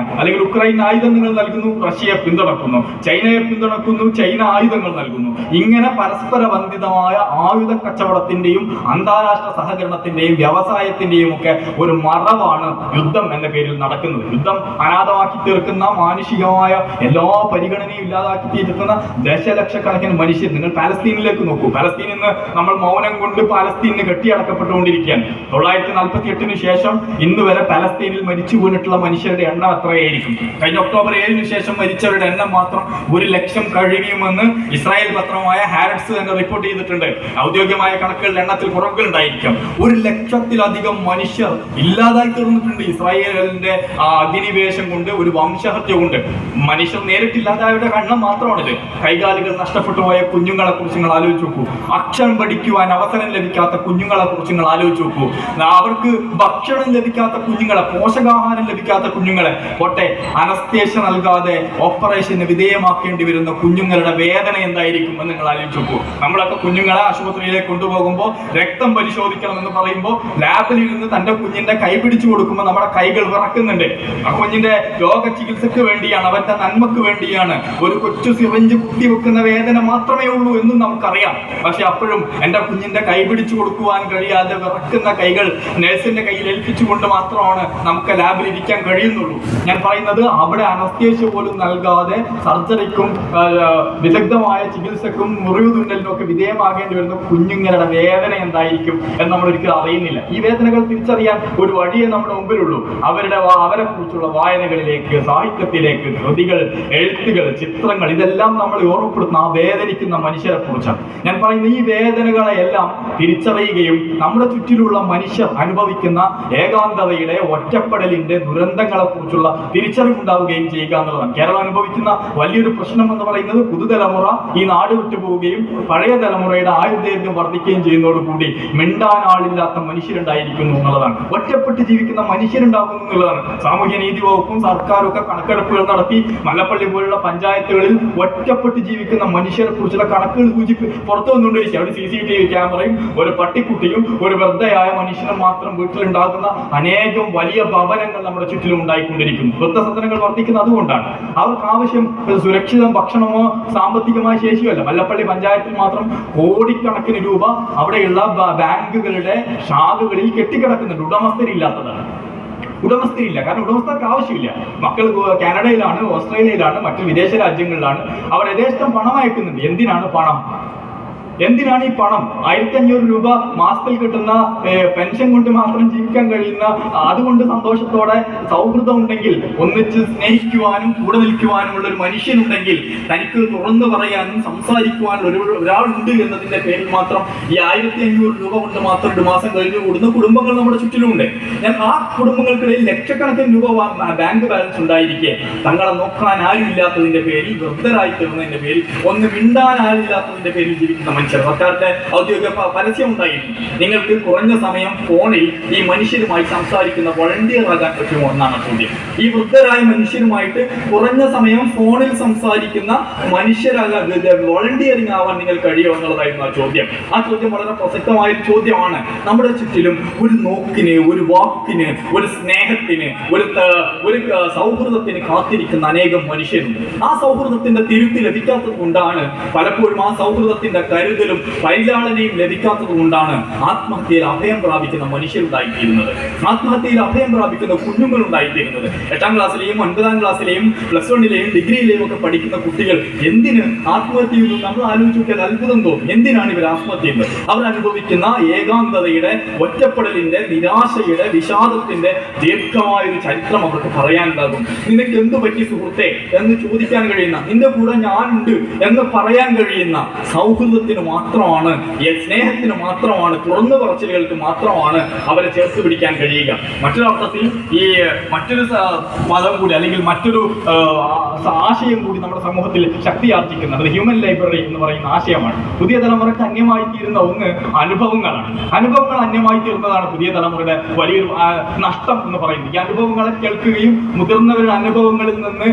യുക്രൈനൊപ്പമാണ് അല്ലെങ്കിൽ ഉക്രൈൻ ആയുധങ്ങൾ നൽകുന്നു റഷ്യയെ പിന്തുണക്കുന്നു. ചൈനയെ പിന്തുണക്കുന്നു ചൈന ആയുധങ്ങൾ നൽകുന്നു. ഇങ്ങനെ പരസ്പര ബന്ധിതമായ ആയുധ കച്ചവടത്തിന്റെയും അന്താരാഷ്ട്ര സഹകരണത്തിന്റെയും വ്യവസായത്തിന്റെയും ഒക്കെ ഒരു മറവാണ് യുദ്ധം എന്ന പേരിൽ നടക്കുന്നത്. യുദ്ധം അനാഥമാക്കി തീർക്കുന്ന മാനുഷികമായ എല്ലാ പരിഗണനയും ഇല്ലാതാക്കി തീർക്കുന്ന ദശലക്ഷക്കണക്കിന് മനുഷ്യർ നിങ്ങൾ പാലസ്തീനിലേക്ക് നോക്കൂ. പാലസ്തീനിൽ നിന്ന് നമ്മൾ മൗനം കൊണ്ട് പാലസ്തീനിന് കെട്ടിയടക്കപ്പെട്ടുകൊണ്ടിരിക്കുകയാണ്. തൊള്ളായിരത്തി നാൽപ്പത്തി എട്ടിന് ശേഷം ഇന്ന് വരെ പാലസ്തീനിൽ മരിച്ചു വീണിട്ടുള്ള മനുഷ്യരുടെ എണ്ണം എത്രയായിരിക്കും കഴിഞ്ഞ ഒക്ടോബർ ഏഴിന് ശേഷം മരിച്ചവരുടെ എണ്ണം മാത്രം ഒരു ലക്ഷം കഴിയുമെന്ന് ഇസ്രായേൽ പത്രമായ ഹാരറ്റ്സ് തന്നെ റിപ്പോർട്ട് ചെയ്തിട്ടുണ്ട്. ഔദ്യോഗികമായ കണക്കുകളുടെ എണ്ണത്തിൽ കുറവുകൾ ഉണ്ടായിരിക്കാം ഒരു ലക്ഷത്തിലധികം മനുഷ്യർ ഇല്ലാതായി തീർന്നിട്ടുണ്ട്. ഇസ്രായേലിന്റെ അധിനിവേശം കൊണ്ട് ഒരു വംശഹത്യ കൊണ്ട്. മനുഷ്യർ നേരിട്ടില്ലാതായവരുടെ കണ്ണം മാത്രമാണിത്. കൈകാലുകൾ നഷ്ടപ്പെട്ടു പോയ കുഞ്ഞുങ്ങളെ കുറിച്ച് നിങ്ങൾ ആലോചിച്ച് നോക്കൂ. അക്ഷരം പഠിക്കുവാൻ അവസരം ലഭിക്കാത്ത കുഞ്ഞുങ്ങളെ കുറിച്ച് നിങ്ങൾ ആലോചിച്ച് നോക്കൂ. അവർക്ക് ഭക്ഷണം ലഭിക്കാത്ത കുഞ്ഞുങ്ങളെ പോഷകാഹാരം ലഭിക്കാത്ത കുഞ്ഞുങ്ങളെ പോട്ടെ. അനസ്തേഷ നൽകാതെ ഓപ്പറേഷന് വിധേയമാക്കേണ്ടി വരുന്ന കുഞ്ഞുങ്ങളുടെ വേദന എന്തായിരിക്കും എന്ന് നിങ്ങൾ ആലോചിച്ചു പോകും നമ്മളൊക്കെ കുഞ്ഞുങ്ങളെ ആശുപത്രിയിലേക്ക് കൊണ്ടുപോകുമ്പോൾ രക്തം പരിശോധിക്കണം എന്ന് പറയുമ്പോൾ ലാബിലിരുന്ന് തന്റെ കുഞ്ഞിന്റെ കൈ പിടിച്ചു കൊടുക്കുമ്പോൾ നമ്മുടെ കൈകൾ വിറക്കുന്നുണ്ട്. ആ കുഞ്ഞിന്റെ രോഗ ചികിത്സക്ക് വേണ്ടിയാണ് അവന്റെ നന്മക്ക് വേണ്ടിയാണ്. ഒരു കൊച്ചു സിറഞ്ച് കുത്തി വെക്കുന്ന വേദന മാത്രമേ ഉള്ളൂ എന്നും നമുക്കറിയാം. പക്ഷെ അപ്പോഴും എന്റെ കുഞ്ഞിന്റെ കൈ പിടിച്ചു കൊടുക്കുവാൻ കഴിയാതെ വിറക്കുന്ന കൈകൾ നഴ്സിന്റെ കയ്യിൽ ഏൽപ്പിച്ചുകൊണ്ട് മാത്രമാണ് നമുക്ക് ലാബിൽ ഇരിക്കാൻ കഴിയുന്നുള്ളൂ. ഞാൻ പറയുന്നത് അവിടെ അനസ്തേഷ്യ പോലും നൽകാതെ സർജറിക്കും വിദഗ്ധമായ ചികിത്സക്കും മുറിവ് തുന്നലിനും ഒക്കെ വിധേയമാകേണ്ടി വരുന്ന കുഞ്ഞുങ്ങളുടെ വേദന എന്തായിരിക്കും എന്ന് നമ്മൾ ഒരിക്കലും അറിയുന്നില്ല. ഈ വേദനകൾ തിരിച്ചറിയാൻ ഒരു വഴിയെ നമ്മുടെ മുമ്പിലുള്ളൂ. അവരുടെ അവരെ കുറിച്ചുള്ള വായനകളിലേക്ക് സാഹിത്യത്തിലേക്ക് കൃതികൾ എഴുത്തുകൾ ചിത്രങ്ങൾ ഇതെല്ലാം നമ്മൾ ഓർമ്മപ്പെടുത്തുന്ന ആ വേദനിക്കുന്ന മനുഷ്യരെ കുറിച്ചാണ് ഞാൻ പറയുന്ന ഈ വേദനകളെ എല്ലാം തിരിച്ചറിയുകയും നമ്മുടെ ചുറ്റിലുള്ള മനുഷ്യർ അനുഭവിക്കുന്ന ഏകാന്തതയുടെ ഒറ്റപ്പെടലിന്റെ ദുരന്തങ്ങളെ കുറിച്ചുള്ള തിരിച്ചറിവുണ്ടാവുകയും ചെയ്യുക എന്നുള്ളതാണ്. കേരളം അനുഭവിക്കുന്ന വലിയൊരു പ്രശ്നം എന്ന് പറയുന്നത് പുതുതലമുറ ഈ നാട് വിട്ടുപോവുകയും പഴയ തലമുറയുടെ ആയുർദൈർഘ്യം വർദ്ധിക്കുകയും ചെയ്യുന്നതോടുകൂടി മിണ്ടാൻ ആളില്ലാത്ത മനുഷ്യരുണ്ടായിരിക്കുന്നു എന്നുള്ളതാണ്. ഒറ്റപ്പെട്ട് ജീവിക്കുന്ന മനുഷ്യരുണ്ടാകുന്നു എന്നുള്ളതാണ്. സാമൂഹ്യ നീതി വകുപ്പും സർക്കാരും ഒക്കെ കണക്കെടുപ്പുകൾ നടത്തി മലപ്പള്ളി പോലുള്ള പഞ്ചായത്തുകളിൽ ഒറ്റപ്പെട്ട് ജീവിക്കുന്ന മനുഷ്യരെ കുറിച്ചുള്ള കണക്കുകൾ സൂചിപ്പി പുറത്തു വന്നുകൊണ്ടിരിക്കുക. ഒരു സി സി ടി വി ക്യാമറയും ഒരു പട്ടിക്കുട്ടിയും ഒരു വൃദ്ധയായ മനുഷ്യനും മാത്രം വീട്ടിലുണ്ടാകുന്ന അനേകം വലിയ ഭവനങ്ങൾ നമ്മുടെ ചുറ്റിലും ഉണ്ടായിക്കൊണ്ടിരിക്കുന്നു വൃദ്ധസദനങ്ങൾ വർദ്ധിക്കുന്നത് അതുകൊണ്ടാണ്. അവർക്ക് ആവശ്യം സുരക്ഷിതം ഭക്ഷണമോ സാമ്പത്തികമായ ശേഷിയോ അല്ല. വല്ലപ്പള്ളി പഞ്ചായത്തിൽ മാത്രം കോടിക്കണക്കിന് രൂപ അവിടെയുള്ള ബാങ്കുകളുടെ ശാഖകളിൽ കെട്ടിക്കിടക്കുന്നുണ്ട്. ഉടമസ്ഥരില്ലാത്തതാണ്. ഉടമസ്ഥയില്ല കാരണം ഉടമസ്ഥർക്ക് ആവശ്യമില്ല. മക്കൾ കാനഡയിലാണ് ഓസ്ട്രേലിയയിലാണ് മറ്റു വിദേശ രാജ്യങ്ങളിലാണ്. അവർ യഥേഷ്ടം പണം അയക്കുന്നുണ്ട്. എന്തിനാണ് പണം? എന്തിനാണ് ഈ പണം? ആയിരത്തി അഞ്ഞൂറ് രൂപ മാസത്തിൽ കിട്ടുന്ന പെൻഷൻ കൊണ്ട് മാത്രം ജീവിക്കാൻ കഴിയുന്ന അതുകൊണ്ട് സന്തോഷത്തോടെ സൗഹൃദം ഉണ്ടെങ്കിൽ ഒന്നിച്ച് സ്നേഹിക്കുവാനും കൂടെ നിൽക്കുവാനുമുള്ള ഒരു മനുഷ്യനുണ്ടെങ്കിൽ തനിക്ക് തുറന്നു പറയാനും സംസാരിക്കുവാനും ഒരു ഒരാളുണ്ട് എന്നതിന്റെ പേരിൽ മാത്രം ഈ ആയിരത്തി അഞ്ഞൂറ് രൂപ കൊണ്ട് മാത്രം ഒരു മാസം കഴിഞ്ഞു കൂടുന്ന കുടുംബങ്ങൾ നമ്മുടെ ചുറ്റിലുമുണ്ട്. ഞാൻ ആ കുടുംബങ്ങൾക്കിടയിൽ ലക്ഷക്കണക്കിന് രൂപ ബാങ്ക് ബാലൻസ് ഉണ്ടായിരിക്കെ. തങ്ങളെ നോക്കാൻ ആരുമില്ലാത്തതിന്റെ പേരിൽ വൃദ്ധരായി തീർന്നതിന്റെ പേരിൽ ഒന്ന് മിണ്ടാൻ ആരുമില്ലാത്തതിന്റെ പേരിൽ ജീവിക്കുന്ന സർക്കാരിന്റെ ഔദ്യോഗിക പ- പരസ്യം ഉണ്ടായിരുന്നു നിങ്ങൾക്ക് കുറഞ്ഞ സമയം ഫോണിൽ ഈ മനുഷ്യരുമായി സംസാരിക്കുന്ന വളണ്ടിയർ ആകാൻ പറ്റുമോ എന്നാണ് ചോദ്യം. ഈ വൃദ്ധരായ മനുഷ്യരുമായിട്ട് കുറഞ്ഞ സമയം ഫോണിൽ സംസാരിക്കുന്ന മനുഷ്യരാകാൻ വോളണ്ടിയറിങ് ആവാൻ നിങ്ങൾ കഴിയുമോ എന്നുള്ളതായിരുന്നു ആ ചോദ്യം. ആ ചോദ്യം വളരെ പ്രസക്തമായ ചോദ്യമാണ്. നമ്മുടെ ചുറ്റിലും ഒരു നോക്കിന് ഒരു വാക്കിന് ഒരു സ്നേഹത്തിന് ഒരു ഒരു സൗഹൃദത്തിന് കാത്തിരിക്കുന്ന അനേകം മനുഷ്യരുണ്ട്. ആ സൗഹൃദത്തിന്റെ തിരുത്തി ലഭിക്കാത്തത് കൊണ്ടാണ് പലപ്പോഴും ആ സൗഹൃദത്തിന്റെ കരുതലും പരിലാളനയും ലഭിക്കാത്തത് കൊണ്ടാണ് ആത്മഹത്യയിൽ അഭയം പ്രാപിക്കുന്ന മനുഷ്യരുണ്ടായിത്തീരുന്നത്. ആത്മഹത്യയിൽ അഭയം പ്രാപിക്കുന്ന കുഞ്ഞുങ്ങൾ ഉണ്ടായിത്തീരുന്നത് എട്ടാം ക്ലാസ്സിലെയും ഒൻപതാം ക്ലാസ്സിലെയും പ്ലസ് വണ്ണിലെയും ഡിഗ്രിയിലെയും ഒക്കെ പഠിക്കുന്ന കുട്ടികൾ എന്തിന് ആത്മഹത്യ നമ്മൾ ആലോചിച്ചിട്ട് അത്ഭുതം തോന്നും. എന്തിനാണ് ഇവർ ആത്മഹത്യ അവർ അനുഭവിക്കുന്ന ഏകാന്തതയുടെ ഒറ്റപ്പെടലിന്റെ നിരാശയുടെ വിഷാദത്തിന്റെ ദീർഘമായ ഒരു ചരിത്രം അവർക്ക് പറയാനുണ്ടാകും. നിനക്ക് എന്തു പറ്റി സുഹൃത്തെ? എന്ന് ചോദിക്കാൻ കഴിയുന്ന നിന്റെ കൂടെ ഞാനുണ്ട് എന്ന് പറയാൻ കഴിയുന്ന സൗഹൃദത്തിന് മാത്രമാണ് സ്നേഹത്തിന് മാത്രമാണ് തുറന്നു പറച്ചിലുകൾക്ക് മാത്രമാണ് അവരെ ചേർത്ത് പിടിക്കാൻ കഴിയുക. മറ്റൊരർത്ഥത്തിൽ ഈ മറ്റൊരു പദം കൂടി അല്ലെങ്കിൽ മറ്റൊരു ആശയം കൂടി നമ്മുടെ സമൂഹത്തിൽ ശക്തിയാർജിക്കുന്ന അത് ഹ്യൂമൻ ലൈബ്രറി എന്ന് പറയുന്ന ആശയമാണ്. പുതിയ തലമുറയ്ക്ക് അന്യമായി തീരുന്ന ഒന്ന് അനുഭവങ്ങളാണ്. അനുഭവങ്ങൾ അന്യമായി തീർന്നതാണ് പുതിയ തലമുറയുടെ വലിയൊരു നഷ്ടം എന്ന് പറയുന്നത്. ഈ അനുഭവങ്ങളെ കേൾക്കുകയും മുതിർന്നവരുടെ അനുഭവങ്ങളിൽ നിന്ന്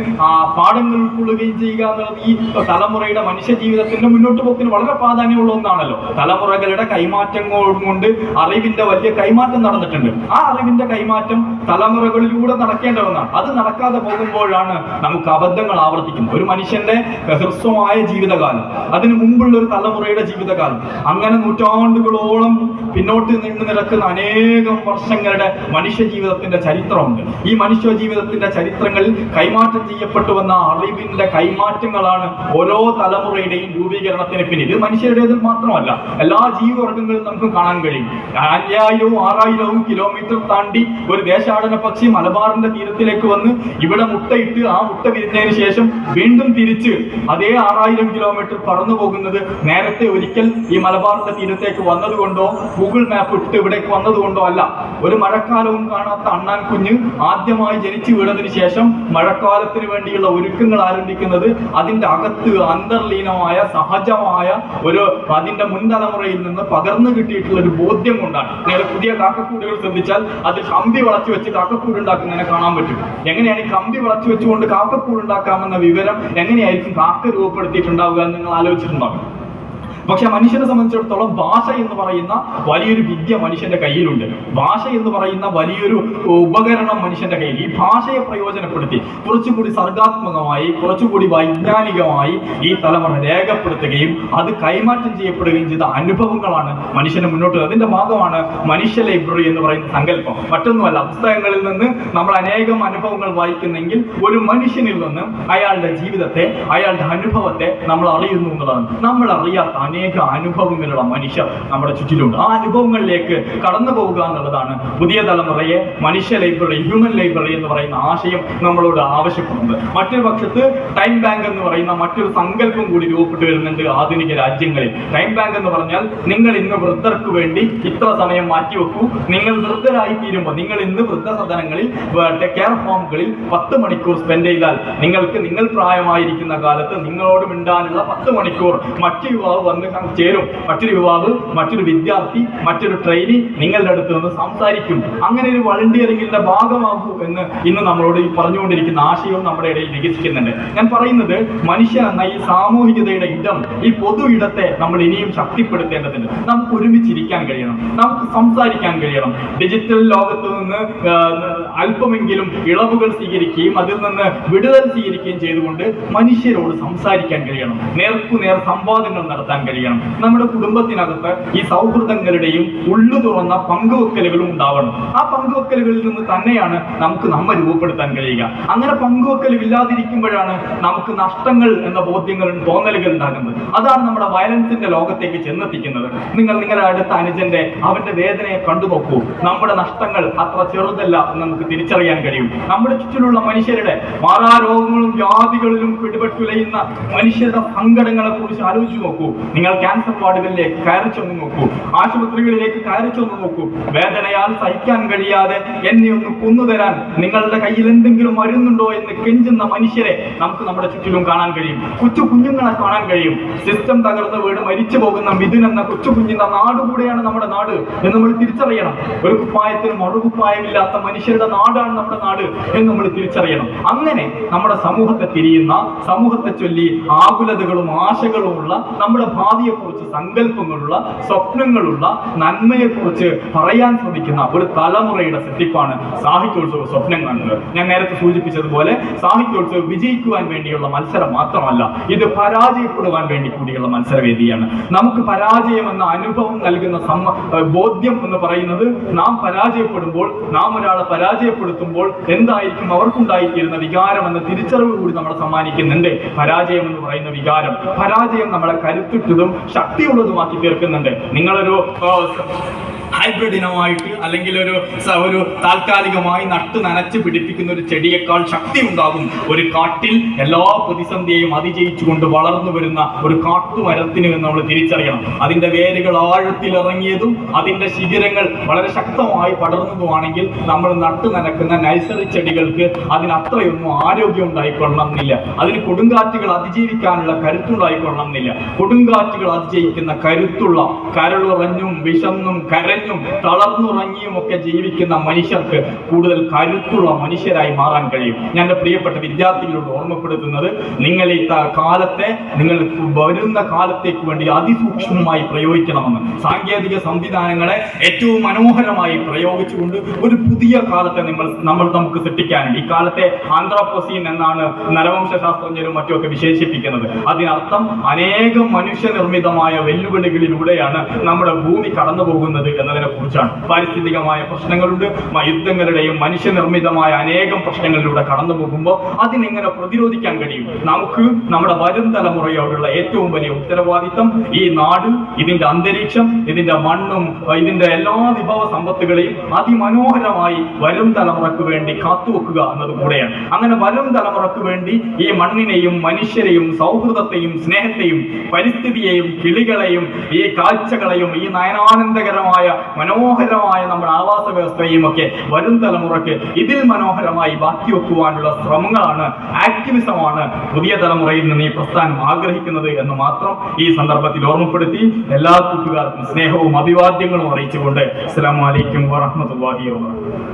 പാഠങ്ങൾ ഉൾക്കൊള്ളുകയും ചെയ്യുക എന്നുള്ളത് ഈ തലമുറയുടെ മനുഷ്യ ജീവിതത്തിന്റെ മുന്നോട്ട് പോക്കിന് വളരെ പ്രാധാന്യമുള്ള ഒന്നാണല്ലോ. തലമുറകളുടെ കൈമാറ്റം കൊണ്ട് അറിവിന്റെ വലിയ കൈമാറ്റം നടന്നിട്ടുണ്ട്. ആ അറിവിന്റെ കൈമാറ്റം തലമുറകളിലൂടെ നടക്കേണ്ട ഒന്നാണ്. അത് നടക്കാതെ പോകുമ്പോഴാണ് നമുക്ക് അബദ്ധങ്ങൾ ആവർത്തിക്കുന്നത്. ഒരു മനുഷ്യന്റെ ഹ്രസ്വമായ ജീവിതകാലം അതിനു മുമ്പുള്ള ഒരു തലമുറയുടെ ജീവിതകാലം അങ്ങനെ നൂറ്റാണ്ടുകളോളം പിന്നോട്ട് നീണ്ടു നിരക്കുന്ന അനേകം വർഷങ്ങളുടെ മനുഷ്യ ജീവിതത്തിന്റെ ചരിത്രമുണ്ട്. ഈ മനുഷ്യ ജീവിതത്തിന്റെ ചരിത്രങ്ങളിൽ കൈമാറ്റം ചെയ്യപ്പെട്ടു വന്ന അറിവിന്റെ കൈമാറ്റങ്ങളാണ് ഓരോ തലമുറയുടെയും രൂപീകരണത്തിന് പിന്നിൽ. ഇത് മനുഷ്യരുടേത് മാത്രമല്ല എല്ലാ ജീവവർഗങ്ങളും നമുക്ക് കാണാൻ കഴിയും. അയ്യായിരവും ആറായിരവും കിലോമീറ്റർ താണ്ടി ഒരു ദേശാടന പക്ഷി മലബാറിന്റെ തീരത്തിലേക്ക് വന്ന് ഇവിടെ മുട്ടയിട്ട് ആ മുട്ട വിരിഞ്ഞതിന് ശേഷം വീണ്ടും തിരിച്ച് അതേ ആറായിരം കിലോമീറ്റർ പറന്നു പോകുന്നത് നേരത്തെ ഒരിക്കൽ ഈ മലബാറിന്റെ തീരത്തേക്ക് വന്നതുകൊണ്ടോ ഗൂഗിൾ മാപ്പ് ഇട്ട് ഇവിടേക്ക് വന്നതുകൊണ്ടോ അല്ല. ഒരു മഴക്കാലവും കാണാത്ത അണ്ണാൻ കുഞ്ഞ് ആദ്യമായി ജനിച്ചു വീണതിന് ശേഷം മഴക്കാലത്തിന് വേണ്ടിയുള്ള ഒരുക്കങ്ങൾ ആരംഭിക്കുന്നത് അതിന്റെ അകത്ത് അന്തർലീനമായ സഹജമായ ഒരു അതിന്റെ മുൻതലമുറയിൽ നിന്ന് പകർന്നു കിട്ടിയിട്ടുള്ള ഒരു ബോധ്യം കൊണ്ടാണ്. നേരെ പുതിയ കാക്കക്കൂടുകൾ ശ്രദ്ധിച്ചാൽ അത് കമ്പി വളച്ചു വെച്ച് കാക്കക്കൂട് ഉണ്ടാക്കുന്നതിനെ കാണാൻ പറ്റും. എങ്ങനെയാണ് ഈ കമ്പി വളച്ചു വെച്ചുകൊണ്ട് കാക്കക്കൂട് ഉണ്ടാക്കാമെന്ന വിവരം എങ്ങനെയായിരിക്കും കാക്ക രൂപപ്പെടുത്തിയിട്ടുണ്ടാവുക എന്ന് നിങ്ങൾ ആലോചിച്ചിട്ടുണ്ടാവും പക്ഷെ മനുഷ്യനെ സംബന്ധിച്ചിടത്തോളം ഭാഷ എന്ന് പറയുന്ന വലിയൊരു വിദ്യ മനുഷ്യന്റെ കയ്യിലുണ്ട്. ഭാഷ എന്ന് പറയുന്ന വലിയൊരു ഉപകരണം മനുഷ്യന്റെ കയ്യിൽ. ഈ ഭാഷയെ പ്രയോജനപ്പെടുത്തി കുറച്ചുകൂടി സർഗാത്മകമായി കുറച്ചുകൂടി വൈജ്ഞാനികമായി ഈ തലമുറ രേഖപ്പെടുത്തുകയും അത് കൈമാറ്റം ചെയ്യപ്പെടുകയും ചെയ്ത അനുഭവങ്ങളാണ് മനുഷ്യനെ മുന്നോട്ട്. അതിന്റെ ഭാഗമാണ് മനുഷ്യ ലൈബ്രറി എന്ന് പറയുന്ന സങ്കല്പം. മറ്റൊന്നുമല്ല പുസ്തകങ്ങളിൽ നിന്ന് നമ്മൾ അനേകം അനുഭവങ്ങൾ വായിക്കുന്നെങ്കിൽ ഒരു മനുഷ്യനിൽ നിന്ന് അയാളുടെ ജീവിതത്തെ അയാളുടെ അനുഭവത്തെ നമ്മൾ അറിയുന്നു എന്നുള്ളതാണ്. നമ്മൾ അറിയാത്ത അനേക അനുഭവങ്ങളുള്ള മനുഷ്യർ നമ്മുടെ ചുറ്റിലുണ്ട്. ആ അനുഭവങ്ങളിലേക്ക് കടന്നു പോവുക എന്നുള്ളതാണ് പുതിയ തലമുറയെ മനുഷ്യ ലൈബ്രറി ഹ്യൂമൻ ലൈബ്രറി എന്ന് പറയുന്ന ആശയം നമ്മളോട് ആവശ്യപ്പെടുന്നത്. മറ്റൊരു പക്ഷത്ത് ടൈം ബാങ്ക് എന്ന് പറയുന്ന മറ്റൊരു സങ്കല്പം കൂടി രൂപപ്പെട്ടു വരുന്നുണ്ട് ആധുനിക രാജ്യങ്ങളിൽ. ടൈം ബാങ്ക് എന്ന് പറഞ്ഞാൽ നിങ്ങൾ ഇന്ന് വൃദ്ധർക്ക് വേണ്ടി ഇത്ര സമയം മാറ്റിവെക്കൂ. നിങ്ങൾ വൃദ്ധരായി തീരുമ്പോൾ നിങ്ങൾ ഇന്ന് വൃദ്ധസദനങ്ങളിൽ കെയർ ഹോമുകളിൽ പത്ത് മണിക്കൂർ സ്പെൻഡ് ചെയ്താൽ നിങ്ങൾക്ക് നിങ്ങൾ പ്രായമായിരിക്കുന്ന കാലത്ത് നിങ്ങളോട് മിണ്ടാനുള്ള പത്ത് മണിക്കൂർ മറ്റു യുവാവ് വന്ന് ചേരും. മറ്റൊരു യുവാവ് മറ്റൊരു വിദ്യാർത്ഥി മറ്റൊരു ട്രെയിനി നിങ്ങളുടെ അടുത്ത് നിന്ന് സംസാരിക്കും. അങ്ങനെ ഒരു വളണ്ടിയറിംഗിന്റെ ഭാഗമാകൂ എന്ന് ഇന്ന് നമ്മളോട് ഈ പറഞ്ഞുകൊണ്ടിരിക്കുന്ന ആശയവും നമ്മുടെ ഇടയിൽ വികസിക്കുന്നുണ്ട്. ഞാൻ പറയുന്നത് മനുഷ്യൻ എന്ന ഈ സാമൂഹികതയുടെ ഇടം ഈ പൊതു ഇടത്തെ നമ്മൾ ഇനിയും ശക്തിപ്പെടുത്തേണ്ടതുണ്ട്. നമുക്ക് ഒരുമിച്ചിരിക്കാൻ കഴിയണം. നമുക്ക് സംസാരിക്കാൻ കഴിയണം. ഡിജിറ്റൽ ലോകത്ത് നിന്ന് അല്പമെങ്കിലും ഇളവുകൾ സ്വീകരിക്കുകയും അതിൽ നിന്ന് വിടുതൽ സ്വീകരിക്കുകയും ചെയ്തുകൊണ്ട് മനുഷ്യരോട് സംസാരിക്കാൻ കഴിയണം. നേർക്കുനേർ സംവാദങ്ങൾ നടത്താൻ കഴിയണം. നമ്മുടെ കുടുംബത്തിനകത്ത് ഈ സൗഹൃദങ്ങളുടെയും ഉള്ളു തുറന്ന പങ്കുവെക്കലുകളും ഉണ്ടാവണം. ആ പങ്കുവെക്കലുകളിൽ നിന്ന് തന്നെയാണ് നമുക്ക് നമ്മെ രൂപപ്പെടുത്താൻ കഴിയുക. അങ്ങനെ പങ്കുവെക്കലും ഇല്ലാതിരിക്കുമ്പോഴാണ് നമുക്ക് നഷ്ടങ്ങൾ എന്ന ബോധ്യങ്ങളും തോന്നലുകൾ ഉണ്ടാകുന്നത്. അതാണ് നമ്മുടെ വയലൻസിന്റെ ലോകത്തേക്ക് ചെന്നെത്തിക്കുന്നത്. നിങ്ങൾ നിങ്ങളുടെ അടുത്ത അനുജന്റെ അവന്റെ വേദനയെ കണ്ടു നോക്കൂ നമ്മുടെ നഷ്ടങ്ങൾ അത്ര ചെറുതല്ല എന്ന് നമുക്ക് തിരിച്ചറിയാൻ കഴിയും. നമ്മുടെ ചുറ്റിലുള്ള മനുഷ്യരുടെ മാറാരോഗങ്ങളും വ്യാധികളിലും പിടിപെട്ടുലയുന്ന മനുഷ്യരുടെ സങ്കടങ്ങളെ കുറിച്ച് ആലോചിച്ചു നോക്കൂ. നിങ്ങൾ ക്യാൻസർ വാർഡുകളിലേക്ക് കയറി ചെന്ന് നോക്കൂ. ആശുപത്രികളിലേക്ക് കയറി ചെന്ന് നോക്കൂ. വേദനയാൽ സഹിക്കാൻ കഴിയാതെ എന്നെ ഒന്ന് കൊന്നുതരാൻ നിങ്ങളുടെ കയ്യിൽ എന്തെങ്കിലും മരുന്നുണ്ടോ എന്ന് കെഞ്ചുന്ന മനുഷ്യരെ നമുക്ക് നമ്മുടെ ചുറ്റിലും കാണാൻ കഴിയും. കൊച്ചു കുഞ്ഞുങ്ങളെ കാണാൻ കഴിയും. സിസ്റ്റം തകർന്ന് വീട് മരിച്ചു പോകുന്ന മിഥുൻ എന്ന കൊച്ചു കുഞ്ഞിന്റെ നാട് കൂടെയാണ് നമ്മുടെ നാട് എന്ന് നമ്മൾ തിരിച്ചറിയണം. ഒരു കുപ്പായത്തിന് മറുകുപ്പായമില്ലാത്ത മനുഷ്യരുടെ നാടാണ് നമ്മുടെ നാട് എന്ന് നമ്മൾ തിരിച്ചറിയണം. അങ്ങനെ നമ്മുടെ സമൂഹത്തെ തിരിയുന്ന സമൂഹത്തെ ചൊല്ലി ആകുലതകളും ആശകളും ഉള്ള നമ്മുടെ ഭാവിയെക്കുറിച്ച് സങ്കല്പങ്ങളുള്ള സ്വപ്നങ്ങളുള്ള നന്മയെക്കുറിച്ച് പറയാൻ ശ്രമിക്കുന്ന ഒരു തലമുറയുടെ സൃഷ്ടിപ്പാണ് സാഹിത്യോത്സവ സ്വപ്നം കാണുന്നത് ഞാൻ നേരത്തെ സൂചിപ്പിച്ചതുപോലെ സാഹിത്യോത്സവം വിജയിക്കുവാൻ വേണ്ടിയുള്ള മത്സരം മാത്രമല്ല ഇത് പരാജയപ്പെടുവാൻ വേണ്ടി കൂടിയുള്ള മത്സരവേദിയാണ്. നമുക്ക് പരാജയം എന്ന അനുഭവം നൽകുന്ന സമ്മ ബോധ്യം എന്ന് പറയുന്നത് നാം പരാജയപ്പെടുമ്പോൾ നാം ഒരാളെ പരാജയപ്പെടുത്തുമ്പോൾ എന്തായിരിക്കും അവർക്കുണ്ടായിരിക്കുന്ന വികാരം എന്ന തിരിച്ചറിവ് കൂടി നമ്മളെ സമ്മാനിക്കുന്നുണ്ട്. പരാജയം എന്ന് പറയുന്ന വികാരം. പരാജയം നമ്മളെ കരുത്തുറ്റതും ശക്തിയുള്ളതുമാക്കി തീർക്കുന്നുണ്ട്. നിങ്ങളൊരു ഹൈബ്രിഡ് ഇനമായിട്ട് അല്ലെങ്കിൽ ഒരു ഒരു താൽക്കാലികമായി നട്ടു നനച്ച് പിടിപ്പിക്കുന്ന ഒരു ചെടിയേക്കാൾ ശക്തി ഉണ്ടാകും ഒരു കാട്ടിൽ എല്ലാ പ്രതിസന്ധിയെയും അതിജയിച്ചുകൊണ്ട് വളർന്നു വരുന്ന ഒരു കാട്ടുമരത്തിന് നമ്മൾ തിരിച്ചറിയണം. അതിന്റെ വേരുകൾ ആഴത്തിൽ ഇറങ്ങിയതും അതിന്റെ ശിഖിരങ്ങൾ വളരെ ശക്തമായി പടർന്നതുമാണെങ്കിൽ നമ്മൾ നട്ടു നനക്കുന്ന നഴ്സറി ചെടികൾക്ക് അതിനത്രയൊന്നും ആരോഗ്യം ഉണ്ടായിക്കൊള്ളണം എന്നില്ല അതിന് കൊടുങ്കാറ്റുകൾ അതിജീവിക്കാനുള്ള കരുത്തുണ്ടായിക്കൊള്ളണം എന്നില്ല കൊടുങ്കാറ്റുകൾ അതിജയിക്കുന്ന കരുത്തുള്ള കരളുറഞ്ഞും വിശന്നും കരഞ്ഞും തളർന്നുറങ്ങിയും ഒക്കെ ജീവിക്കുന്ന മനുഷ്യർക്ക് കൂടുതൽ കരുത്തുള്ള മനുഷ്യരായി മാറാൻ കഴിയും. ഞാൻ പ്രിയപ്പെട്ട വിദ്യാർത്ഥികളോട് ഓർമ്മപ്പെടുത്തുന്നത് നിങ്ങൾ ഈ കാലത്തെ നിങ്ങൾ വരുന്ന കാലത്തേക്ക് വേണ്ടി അതിസൂക്ഷ്മമായി പ്രയോഗിക്കണമെന്ന്. സാങ്കേതിക സംവിധാനങ്ങളെ ഏറ്റവും മനോഹരമായി പ്രയോഗിച്ചുകൊണ്ട് ഒരു പുതിയ കാലത്തെ നമ്മൾ നമ്മൾ നമുക്ക് സൃഷ്ടിക്കാനുണ്ട് ഈ കാലത്തെ ആന്ത്രോപോസീൻ എന്നാണ് നരവംശ ശാസ്ത്രജ്ഞരും മറ്റുമൊക്കെ വിശേഷിപ്പിക്കുന്നത്. അതിനർത്ഥം അനേകം മനുഷ്യനിർമ്മിതമായ വെല്ലുവിളികളിലൂടെയാണ് നമ്മുടെ ഭൂമി കടന്നു പോകുന്നത് എന്നതിനെ കുറിച്ചാണ്. പാരിസ്ഥിതികമായ പ്രശ്നങ്ങളുണ്ട്. യുദ്ധങ്ങളുടെയും മനുഷ്യനിർമ്മിതമായ അനേകം പ്രശ്നങ്ങളിലൂടെ കടന്നു പോകുമ്പോൾ അതിനെങ്ങനെ പ്രതിരോധിക്കാൻ കഴിയും? നമുക്ക് നമ്മുടെ വരും തലമുറയോടുള്ള ഏറ്റവും വലിയ ഉത്തരവാദിത്തം ഈ നാട് ഇതിന്റെ അന്തരീക്ഷം ഇതിന്റെ മണ്ണും ഇതിന്റെ എല്ലാ വിഭവ സമ്പത്തുകളെയും അതിമനോഹരമായി വരും തലമുറയ്ക്ക് വേണ്ടി കാത്തുവെക്കുക എന്നത് കൂടെയാണ്. അങ്ങനെ വരും തലമുറയ്ക്ക് വേണ്ടി ഈ മണ്ണിനെയും മനുഷ്യരെയും സൗഹൃദത്തെയും സ്നേഹത്തെയും പരിസ്ഥിതിയെയും കിളികളെയും ഈ കാഴ്ചകളെയും ഈ നയനാനന്ദകരമായ മനോഹരമായ നമ്മുടെ ആവാസ വ്യവസ്ഥയും ഒക്കെ വരും തലമുറയ്ക്ക് ഇതിൽ മനോഹരമായി ബാക്കി വെക്കുവാനുള്ള ശ്രമങ്ങളാണ് ആക്ടിവിസമാണ് പുതിയ തലമുറയിൽ നിന്ന് ഈ പ്രസ്ഥാനം ആഗ്രഹിക്കുന്നത് എന്ന് മാത്രം ഈ സന്ദർഭത്തിൽ ഓർമ്മപ്പെടുത്തി എല്ലാ കൂട്ടുകാർക്കും സ്നേഹവും അഭിവാദ്യങ്ങളും അറിയിച്ചുകൊണ്ട് അസ്സലാമു അലൈക്കും വറഹ്മത്തുള്ളാഹി വബറകാതുഹു.